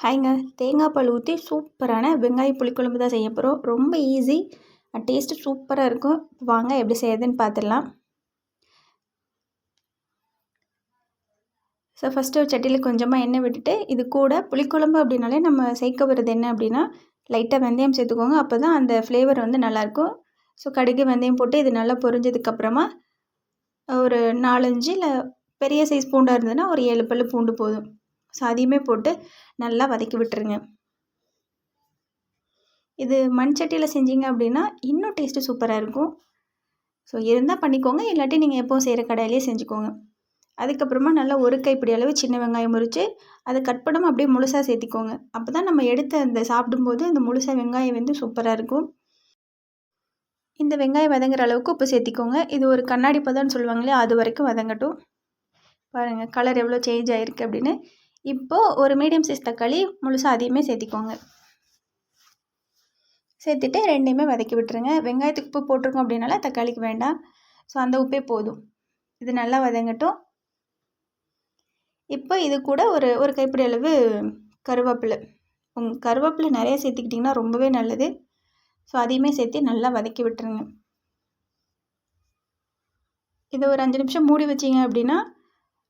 ஹாய்ங்க தேங்காய் பால் ஊற்றி சூப்பரான வெங்காய புளிக்குழம்பு தான் செய்ய போகிறோம் ரொம்ப ஈஸி டேஸ்ட்டு சூப்பராக இருக்கும். வாங்க எப்படி செய்யறதுன்னு பார்த்துடலாம் ஸோ ஃபஸ்ட்டு ஒரு சட்டியில் கொஞ்சமாக எண்ணெய் விட்டுட்டு இது கூட புளிக்குழம்பு அப்படின்னாலே நம்ம சேர்க்க வர்றது என்ன அப்படின்னா லைட்டாக வெந்தயம் சேர்த்துக்கோங்க. அப்போ தான் அந்த ஃப்ளேவர் வந்து நல்லாயிருக்கும் ஸோ கடுகு வெந்தயம் போட்டு இது நல்லா பொரிஞ்சதுக்கப்புறமா ஒரு நாலஞ்சு இல்லை பெரிய சைஸ் பூண்டாக இருந்ததுன்னா ஒரு ஏழு பல் பூண்டு போதும். ஸோ அதையுமே போட்டு நல்லா வதக்கி விட்டுருங்க. இது மண் சட்டியில் செஞ்சீங்க அப்படின்னா இன்னும் டேஸ்ட்டு சூப்பராக இருக்கும். ஸோ இருந்தால் பண்ணிக்கோங்க. இல்லாட்டி நீங்கள் எப்போவும் செய்கிற கடையிலே செஞ்சுக்கோங்க. அதுக்கப்புறமா நல்லா ஒரு கைப்பிடி அளவு சின்ன வெங்காயம் முறித்து அதை கட் பண்ணாமல் அப்படியே முழுசாக சேர்த்திக்கோங்க. அப்போ தான் நம்ம எடுத்து அந்த சாப்பிடும்போது அந்த முழுசாக வெங்காயம் வந்து சூப்பராக இருக்கும். இந்த வெங்காயம் வதங்குற அளவுக்கு உப்பு சேர்த்திக்கோங்க. இது ஒரு கண்ணாடி பதம்னு சொல்லுவாங்களே அது வரைக்கும் வதங்கட்டும். பாருங்கள் கலர் எவ்வளோ சேஞ்ச் ஆகிருக்கு அப்படின்னு. இப்போது ஒரு மீடியம் சைஸ் தக்காளி முழுசாக அதையுமே சேர்த்திக்கோங்க. சேர்த்துட்டு ரெண்டையுமே வதக்கி விட்டுருங்க. வெங்காயத்துக்கு உப்பு போட்டிருக்கோம் அப்படின்னால தக்காளிக்கு வேண்டாம். ஸோ அந்த உப்பே போதும். இது நல்லா வதங்கட்டும். இப்போ இது கூட ஒரு ஒரு கைப்பிடி அளவு கருவேப்பிலை. உங் கருவேப்பிலை நிறைய சேர்த்துக்கிட்டிங்கன்னா ரொம்பவே நல்லது. ஸோ அதையுமே சேர்த்து நல்லா வதக்கி விட்டுருங்க. இதை ஒரு அஞ்சு நிமிஷம் மூடி வச்சிங்க அப்படின்னா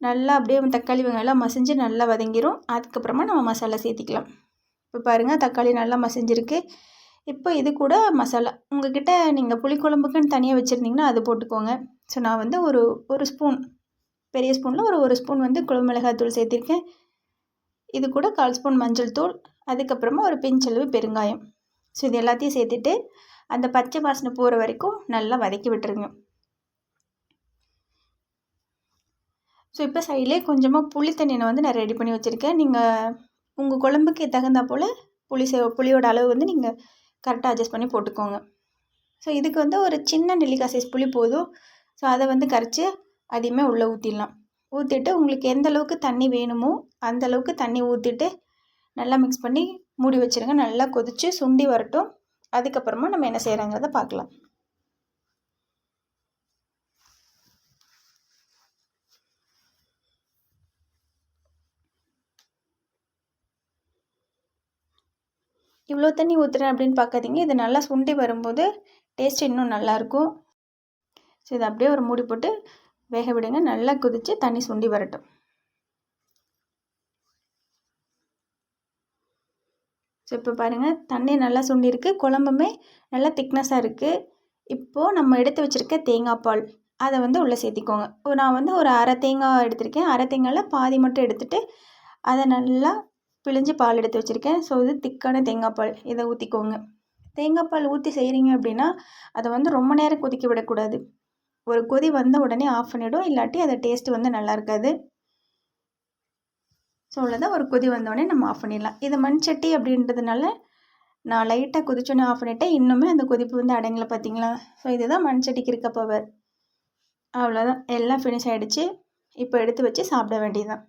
நல்லா அப்படியே தக்காளி வெங்காயம்லாம் மசிஞ்சு நல்லா வதங்கிடும் அதுக்கப்புறமா நம்ம மசாலா சேர்த்திக்கலாம். இப்போ பாருங்கள் தக்காளி நல்லா மசிஞ்சிருக்கு. இப்போ இது கூட மசாலா. உங்கள்கிட்ட நீங்கள் புளிக்குழம்புக்குன்னு தனியாக வச்சுருந்தீங்கன்னா அது போட்டுக்கோங்க. ஸோ நான் வந்து ஒரு ஒரு ஸ்பூன் பெரிய ஸ்பூனில் ஒரு ஒரு ஸ்பூன் வந்து குழம்பு மிளகாய் சேர்த்திருக்கேன். இது கூட கால் ஸ்பூன் மஞ்சள் தூள். அதுக்கப்புறமா ஒரு பிஞ்சளவு பெருங்காயம். ஸோ இது எல்லாத்தையும் சேர்த்துட்டு அந்த பச்சை வாசனை போகிற வரைக்கும் நல்லா வதக்கி விட்டுருங்க. ஸோ இப்போ சைட்லேயே கொஞ்சமாக புளி தண்ணியை வந்து நான் ரெடி பண்ணி வச்சுருக்கேன். நீங்கள் உங்கள் குழம்புக்கு தகுந்தா போல் புளி சே புளியோட அளவு வந்து நீங்கள் கரெக்டாக அட்ஜஸ்ட் பண்ணி போட்டுக்கோங்க. ஸோ இதுக்கு வந்து ஒரு சின்ன நெல்லிக்காய் சைஸ் புளி போதும். ஸோ அதை வந்து கரைச்சி அதையுமே உள்ளே ஊற்றிடலாம் ஊற்றிட்டு உங்களுக்கு எந்த அளவுக்கு தண்ணி வேணுமோ அந்த அளவுக்கு தண்ணி ஊற்றிட்டு நல்லா மிக்ஸ் பண்ணி மூடி வச்சுருங்க. நல்லா கொதித்து சுண்டி வரட்டும். அதுக்கப்புறமா நம்ம என்ன செய்கிறாங்கிறத பார்க்கலாம். இவ்வளோ தண்ணி ஊற்றுறேன் அப்படின்னு பார்க்காதீங்க இது நல்லா சுண்டி வரும்போது டேஸ்ட் இன்னும் நல்லாயிருக்கும். ஸோ இதை அப்படியே ஒரு மூடி போட்டு வேக விடுங்க. நல்லா குதித்து தண்ணி சுண்டி வரட்டும். ஸோ இப்போ பாருங்கள் தண்ணி நல்லா சுண்டிருக்கு குழம்புமே நல்லா திக்னஸாக இருக்குது இப்போது நம்ம எடுத்து வச்சுருக்க தேங்காய் பால் அதை வந்து உள்ளே சேர்த்திக்கோங்க. நான் வந்து ஒரு அரை தேங்காய் எடுத்திருக்கேன். அரை தேங்காயில் பாதி மட்டும் எடுத்துகிட்டு அதை நல்லா பிழிஞ்சு பால் எடுத்து வச்சுருக்கேன். ஸோ இது திக்கான தேங்காய் பால். இதை ஊற்றிக்கோங்க தேங்காய் பால் ஊற்றி செய்கிறீங்க அப்படின்னா அதை வந்து ரொம்ப நேரம் கொதிக்க விடக்கூடாது. ஒரு கொதி வந்த உடனே ஆஃப் பண்ணிவிடும் இல்லாட்டி அதை டேஸ்ட்டு வந்து நல்லா இருக்காது. ஸோ அவ்வளோதான் ஒரு கொதி வந்தோடனே நம்ம ஆஃப் பண்ணிடலாம். இது மண் சட்டி அப்படின்றதுனால நான் லைட்டாக கொதிச்சோன்னே ஆஃப் பண்ணிட்டேன். இன்னுமே அந்த கொதிப்பு வந்து அடங்கலை பார்த்தீங்களா ஸோ இதுதான் மண் சட்டிக்கு இருக்க பவர் அவ்வளோதான் எல்லாம் ஃபினிஷ் ஆகிடுச்சு இப்போ எடுத்து வச்சு சாப்பிட வேண்டியதுதான்.